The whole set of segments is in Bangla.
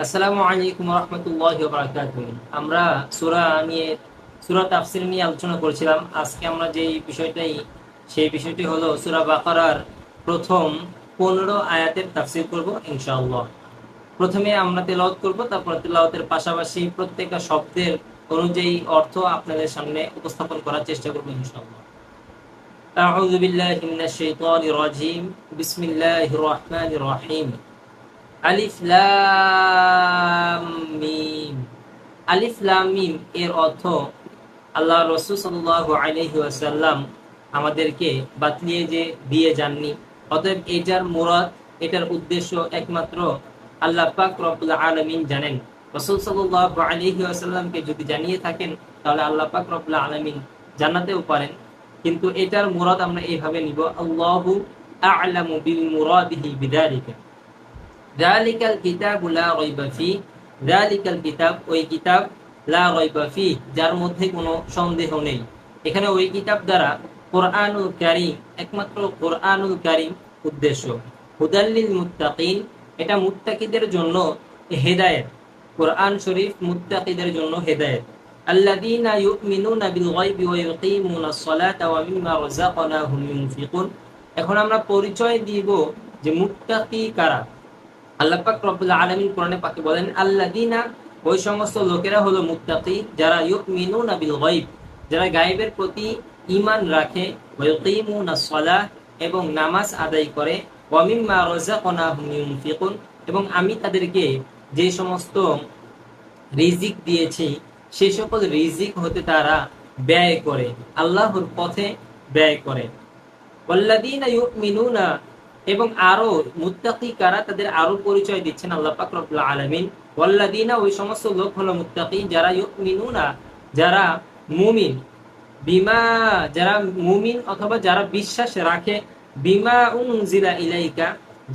আসসালামু আলাইকুম রহমতুল্লাহ বারাকাত আমরা সুরা নিয়ে সুরা তাফসির নিয়ে আলোচনা করেছিলাম আজকে আমরা যে বিষয়টাই সেই বিষয়টি হলো সুরা বাকারার প্রথম পনেরো আয়াতের তাফসির করব ইনশাআল্লাহ প্রথমে আমরা তেলাওয়াত করব তারপর তেলাওয়াতের পাশাপাশি প্রত্যেকটা শব্দের অনুযায়ী অর্থ আপনাদের সামনে উপস্থাপন করার চেষ্টা করব ইনশাআল্লাহ أعوذ بالله من الشيطان الرجيم بسم الله الرحمن الرحيم আলিফ লাম মিম আলিফ লাম মিম এর অর্থ আল্লাহ রসুল সাল্লাল্লাহু আলাইহি ওয়াসাল্লাম আমাদেরকে বাতলিয়ে যে দিয়ে যাননি। অতএব এটার মুরাদ, এটার উদ্দেশ্য একমাত্র আল্লাহ পাক রব্বুল আলামিন জানেন। রসুল সাল্লাল্লাহু আলাইহি ওয়াসাল্লামকে যদি জানিয়ে থাকেন, তাহলে আল্লাহ পাক রব্বুল আলামিন জানাতেও পারেন। কিন্তু এটার মুরাদ আমরা এইভাবে নিব, আল্লাহু আ'লামু বিল মুরাদিহি বিযালিকা যালিকাল কিতাবু লা রাইবা ফি যালিকাল কিতাব ওই কিতাব লা রাইবা ফি যার মধ্যে কোনো সন্দেহ নেই। এখানে ওই কিতাব দ্বারা কোরআনুল কারীম, একমাত্র কোরআনুল কারীম উদ্দেশ্য। হুদাল্লিল মুত্তাকিন এটা মুত্তাকিদের জন্য হেদায়েত। কোরআন শরীফ মুত্তাকিদের জন্য হেদায়েত। গায়বি ওয়া ইউকিমুনাস সালাতা ওয়া মিম্মা রাযাকনাহুম ইউনফিকুন। এখন আমরা পরিচয় দিব যে মুত্তাকি কারা। আল্লাহ পাক রব্বুল আলামিন কোরআনে পাকে বলেন, আল্লাযিনা, ওই সমস্ত লোকেরা হলো মুত্তাকি, যারা ইউমিনুনা বিল গায়ব, যারা গায়বের প্রতি ঈমান রাখে, ওয়া ইউকিমুনাস সালাহ এবং নামাজ আদায় করে, ওয়া মিম্মা রাযাকনাহুম ইউনফিকুন, এবং আমি তাদেরকে যে সমস্ত রিজিক দিয়েছি, সে সকল রিজিক হতে তারা ব্যয় করে, আল্লাহর পথে ব্যয় করে। ওয়াল্লাযীনা ইউমিনুনা এবং আরও মুত্তাকি কারা তাদের আরও পরিচয় দিচ্ছেন আল্লাহ পাক রব্বুল আলামিন। ওয়াল্লাযীনা, ওই সমস্ত লোক হলো মুত্তাকি, যারা ইউমিনুনা, যারা মুমিন। বিমা, যারা মুমিন অথবা যারা বিশ্বাস রাখে, বিমা উনজিলা ইলাইকা,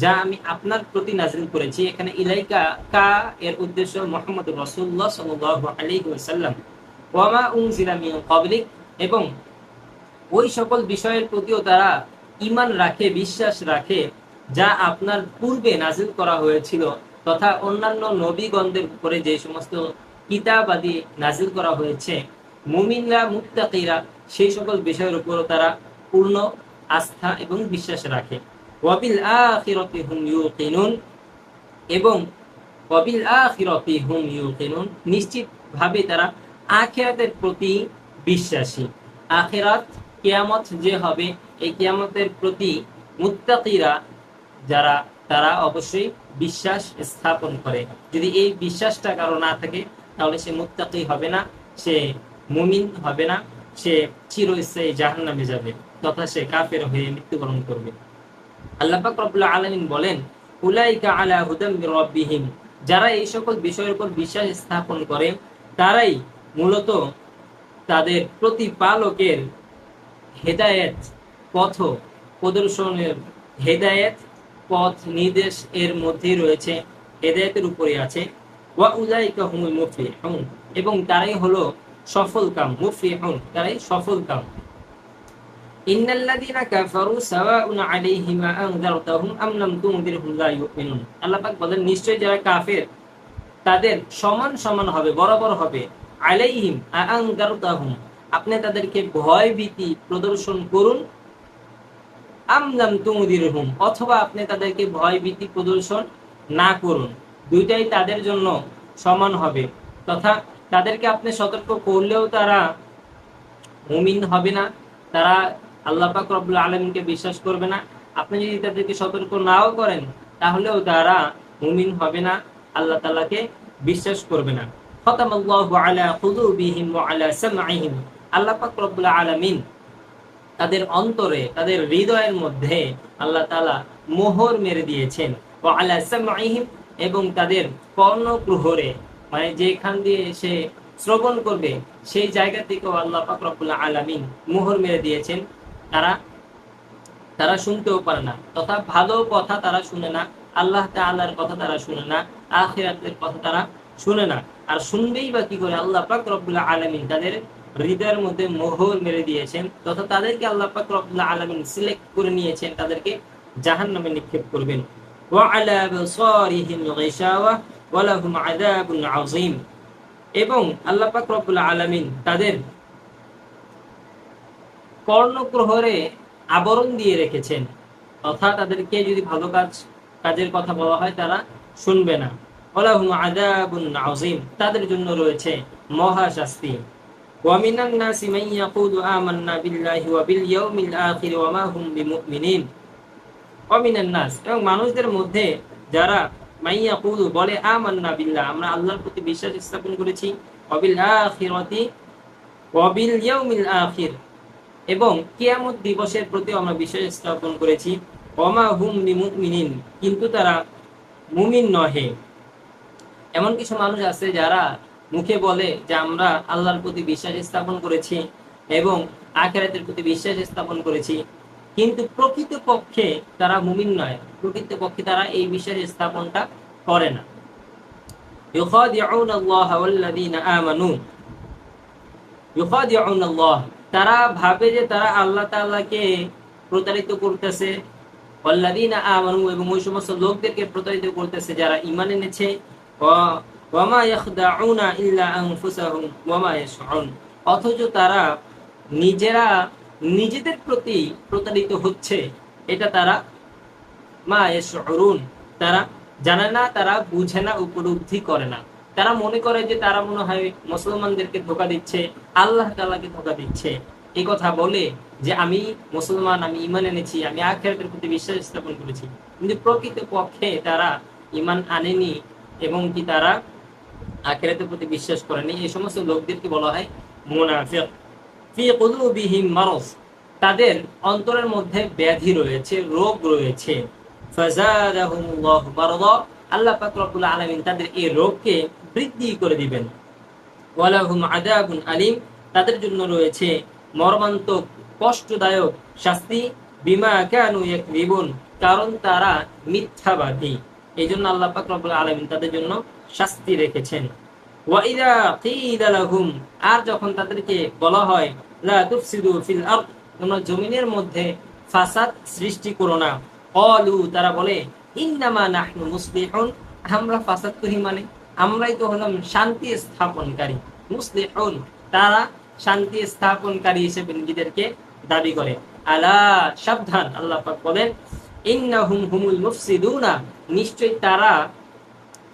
যা আমি আপনার প্রতি নাজিল করেছি। এখানে ইলাইকা কা এর উদ্দেশ্য মুহাম্মদ রাসূলুল্লাহ সাল্লাল্লাহু আলাইহি ওয়াসাল্লাম। ওয়ামা উনজিলা মিন ক্বাবলিক, এবং ওই সকল বিষয়ের প্রতিও তারা ইমান রাখে, বিশ্বাস রাখে, যা আপনার পূর্বে নাজিল করা হয়েছিল তথা অন্যান্য নবীগণদের উপরে যে সমস্ত কিতাব আদি নাজিল করা হয়েছে। মুমিনরা, মুত্তাকিরা, সেই সকল বিষয়ের উপরও তারা পূর্ণ আস্থা এবং বিশ্বাস রাখে। ওয়াবিল আখিরাতি হুম ইউকিনুন এবং ওয়াবিল আখিরাতি হুম ইউকিনুন নিশ্চিতভাবে তারা আখেরাতের প্রতি বিশ্বাসী। আখিরাত কিয়ামত যে হবে, এই কিয়ামতের প্রতি মুত্তাকিরা যারা, তারা অবশ্যই বিশ্বাস স্থাপন করে। যদি এই বিশ্বাসটা কারও না থাকে, তাহলে সে মুত্তাকি হবে না, সে মুমিন হবে না, সে চিরস্থায়ী জাহান নামে যাবে, তথা সে কাফের হয়ে মৃত্যুবরণ করবে। আল্লাহ পাক রব্বুল আলামিন বলেন, উলাইকা আলা হুদাম মির রাব্বিহিম যারা এই সকল বিষয়ের উপর বিশ্বাস স্থাপন করে, তারাই মূলত তাদের প্রতিপালকের হেদায়েত পথ প্রদর্শনের হেদায়েত পথ নির্দেশ এর মধ্যে রয়েছে, হেদায়েতের উপরে আছে। ওয়া এবং তারাই হলো সফল কাম, মুফলিহুন, তারাই সফল কাম। যারা কাফের, তাদের সমান সমান হবে, বরাবর হবে। আলাইহিম আনযারতাহুম আপনি তাদেরকে ভয় ভীতি প্রদর্শন করুন। আমলাম তুমুদিরহুম, অথবা আপনি তাদেরকে ভয় ভীতি প্রদর্শন না করুন। দুইটাই তাদের জন্য সমান হবে, তথা তাদেরকে আপনি সতর্ক করলেও তারা মুমিন হবে না, তারা আল্লাহ পাক রব্বুল আলমিনকে বিশ্বাস করবে না। আপনি যদি তাদেরকে সতর্ক নাও করেন, তাহলেও তারা মুমিন হবে না, আল্লাহ তালাকে বিশ্বাস করবে না। খতামাল্লাহু আলা খুলুবিহিম ওয়া আলা সামঈহিম। আল্লাহ পাক আলামিন তাদের অন্তরে, তাদের হৃদয়ের মধ্যে আল্লাহ তালা মোহর মেরে দিয়েছেন। ও আল্লাহ এবং তাদের কর্ণপ্রহরে মানে যেখান দিয়ে সে শ্রবণ করবে, সেই জায়গা থেকেও আল্লাহ আলামিন মোহর মেরে দিয়েছেন। তারা তারা শুনতেও পারে না, তথা ভালো কথা তারা শুনে না, আল্লাহ তাআলার কথা তারা শুনে না, আখিরাতের কথা তারা শুনে না। আর শুনবেই বা কি করে আল্লাহ পাক রব্বুল্লাহ আলামিন তাদের হৃদয়ের মধ্যে মোহর মেরে দিয়েছেন তথা তাদেরকে আল্লাহ পাক আলামিন সিলেক্ট করে নিয়েছেন, তাদেরকে জাহান্নামে নিক্ষেপ করবেন। এবং আল্লাহ পাক তাদের আবরণ দিয়ে রেখেছেন। তথা তাদেরকে যদি ভালো কাজ, কাজের কথা বলা হয়, তারা শুনবে না। ওলাহুম আযাবুন তাদের জন্য রয়েছে মহা শাস্তি ومن الناس من يقول آمنا بالله وباليوم الآخر وما هم بمؤمنين ومن الناس এবং মানুষদের মধ্যে যারা মাইয়া কুলু বলে আমান্না বিল্লাহ আমরা আল্লাহর প্রতি বিশ্বাস স্থাপন করেছি ওয়াবিল আখিরাতি ওয়াবিল ইয়াউমিল আখির এবং কিয়ামত দিবসের প্রতি আমরা বিশ্বাস স্থাপন করেছি ওমা হুম বিমুমিনিন কিন্তু তারা মুমিন নহে এমন কিছু মানুষ আছে যারা মুখে বলে যে আমরা আল্লাহর প্রতি বিশ্বাস স্থাপন করেছি এবং আখেরাতের প্রতি বিশ্বাস স্থাপন করেছি। কিন্তু প্রকৃত পক্ষে তারা মুমিন নয়। প্রকৃত পক্ষে তারা এই বিশ্বাস স্থাপনটা করে না। তারা ভাবে যে তারা আল্লাহ তাল্লাহকে প্রতারিত করতেছে। আমানু এবং ওই সমস্ত লোকদেরকে প্রতারিত করতেছে যারা ইমান এনেছে। ওয়ামা ইয়াখদাউনা ইল্লা আনফুসাহুম ওয়ামা ইয়াশউরুন অথচ তারা নিজেরা নিজেদের প্রতি প্রতারিত হচ্ছে, এটা তারা মা ইয়াশউরুন। তারা জানে না, তারা বুঝে না, উপলব্ধি করে না। তারা মনে করে যে তারা মনে হয় মুসলমানদেরকে ধোকা দিচ্ছে, আল্লাহ তাআলাকে ধোকা দিচ্ছে। এই কথা বলে যে আমি মুসলমান, আমি ইমান এনেছি, আমি আখেরাতের প্রতি বিশ্বাস স্থাপন করেছি। কিন্তু প্রকৃত পক্ষে তারা ইমান আনেনি এবং কি তারা আখেরাতের প্রতি বিশ্বাস করেনি এই সমস্ত লোকদেরকে বলা হয় মুনাফিক। ফি কুলুবিহিম তাদের অন্তরের মধ্যে ব্যাধি রয়েছে, রোগ রয়েছে। আল্লাহ তাদের এই রোগকে বৃদ্ধি করে দিবেন। ওয়ালাহুম আলিম। তাদের জন্য রয়েছে মর্মান্তক, কষ্টদায়ক শাস্তি। বিমা কানু ইয়াকযিবুন কারণ তারা মিথ্যাবাদী। এই জন্য আল্লাহ পাক রব্বুল আলামিন তাদের জন্য শাস্তি রেখেছেন। ওয়াইদা কিলা লাহুম, আর যখন তাদেরকে বলা হয়, লা তুফসিদু ফিল আরদ তোমরা জমিনের মধ্যে ফাসাদ সৃষ্টি করো না। ক্বালু, তারা বলে, ইন্নামা নাহনু মুসলিহুন আমরা ফাসাদ করি মানে আমরাই তো হলাম শান্তি স্থাপনকারী। মুসলিহুন, তারা শান্তি স্থাপনকারী হিসেবে নিজেদেরকে দাবি করে। আলা সাবধান, আল্লাহ পাক বলেন তারা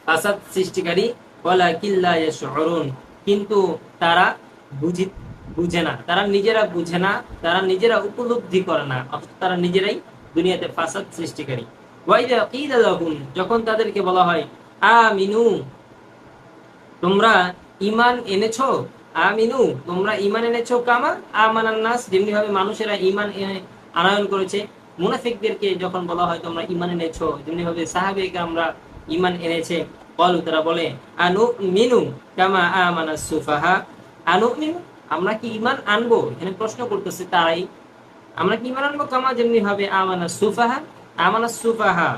ফাসাদ সৃষ্টিকারী কিল্লা কিন্তু তারা বুঝি বুঝে না। তারা নিজেরা বুঝে না, তারা নিজেরা উপলব্ধি করে না। অথচ তারা নিজেরাই দুনিয়াতে ফাসাদ সৃষ্টিকারী। যখন তাদেরকে বলা হয়, আমিনু, তোমরা ঈমান এনেছো? আমিনু, তোমরা ইমান এনেছো কামা? আমানান যেমনি ভাবে মানুষেরা এনে- আনয়ন করেছে। মুনাফিকদেরকে যখন বলা হয়, তোমরা ঈমান এনেছো? যেমনি ভাবে সাহাবেকে আমরা ঈমান এনেছে, বলু, তারা বলে আনু মিনু কামা আমানা সুফাহা? আনু মিনু আমরা কি ঈমান আনব? এখানে প্রশ্ন করতেছে তারাই, আমরা কি ঈমান আনব? কামা যেমনি ভাবে আমানা সুফাহা আমানা সুফাহা।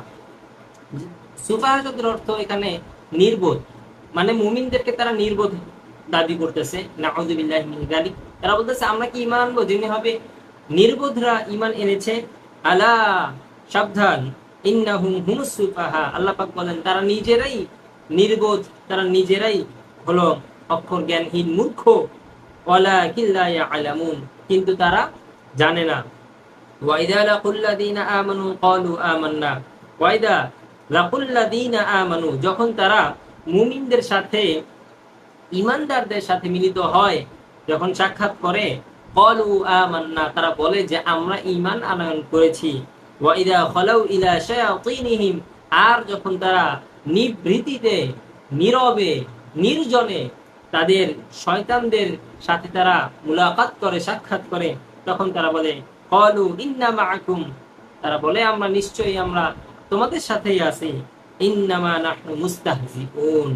সুফাহা শব্দের অর্থ এখানে নির্বোধ মানে মুমিনদেরকে তারা নির্বোধ দাবি করতেছে। নাউযুবিল্লাহি মিন যালিক। তারা বলতেছে, আমরা কি ইমান আনব? যেমনি হবে নির্বোধরা ইমান এনেছে আলা, সাবধান। বলেন, তারা নিজেরাই নির্বোধ, তারা নিজেরাই হলো অক্ষর জ্ঞানহীন মূর্খ কিন্তু তারা জানে না। যখন তারা মুমিনদের সাথে, ইমানদারদের সাথে মিলিত হয়, যখন সাক্ষাৎ করে তারা বলে যে, আমরা ঈমান আনয়ন করেছি। আর যখন তারা নিভৃতিতে, নীরবে, নির্জনে তাদের শয়তানদের সাথে তারা মুলাকাত করে, সাক্ষাৎ করে, তখন তারা বলে কলু ইন্না মাআকুম তারা বলে, আমরা নিশ্চয়ই আমরা তোমাদের সাথেই আছি। ইন্নামা নাহনু মুস্তাহজিউন।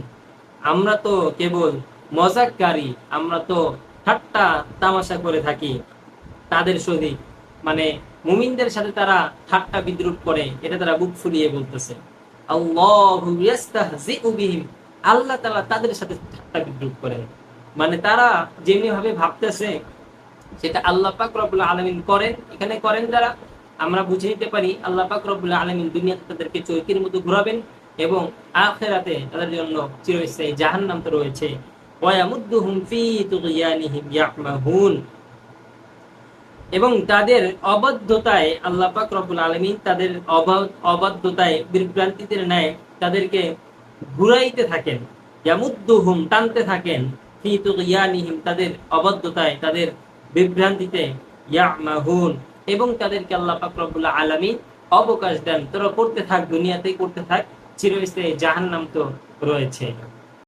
আমরা তো কেবল মজাককারী, আমরা তো ঠাট্টা তামাশা করে থাকি। তাদের সহিত মানে মুমিনদের সাথে তারা ঠাট্টা বিদ্রুপ করে, এটা তারা বুক ফুলিয়ে বলতেছে। আল্লাহু তাআলা তাদের সাথে ঠাট্টা বিদ্রুপ করেন। মানে তারা যেমনি ভাবে ভাবতেছে, সেটা আল্লাহ পাক রব্বুল আলামিন করেন, এখানে করেন যারা, আমরা বুঝে নিতে পারি আল্লাহ পাক রব্বুল আলামিন দুনিয়াতে তাদেরকে চৈকির মতো ঘোরাবেন এবং আখেরাতে তাদের জন্য চিরস্থায়ী জাহান নাম তো রয়েছে। এবং তাদের অবাধ্যতায় আল্লাহ পাক রব্বুল আলামিন তাদের অবাধ্যতায় বিভ্রান্তিতে ন্যায় তাদেরকে ঘুরাইতে থাকেন, ইয়ামুদ্দুহুম টানতে থাকেন, ফি তুগয়ানিহিম তাদের অবাধ্যতায়, তাদের বিভ্রান্তিতে ইয়ামাহুন এবং তাদেরকে আল্লাহ পাক রব্বুল আলামিন অবকাশ দেন। তোরা করতে থাক, দুনিয়াতেই করতে থাক, চিরস্থায়ী জাহান্নাম তো রয়েছে।